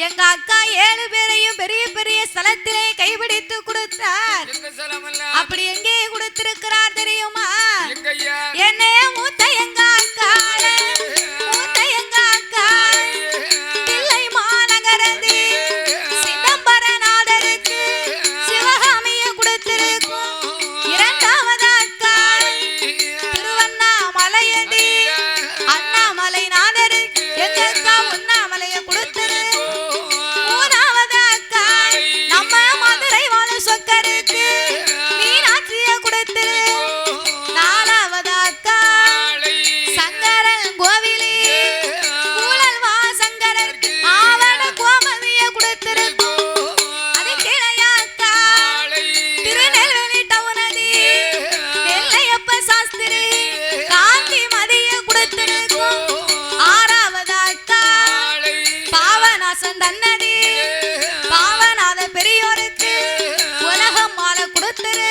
எங்க அக்கா ஏழு பேரையும் பெரிய பெரிய காத்திருக்கும் ஆறாவதாய் தாழை பாவநாசம் பெரியோருக்கு உலகம் மாலை கொடுத்திரு.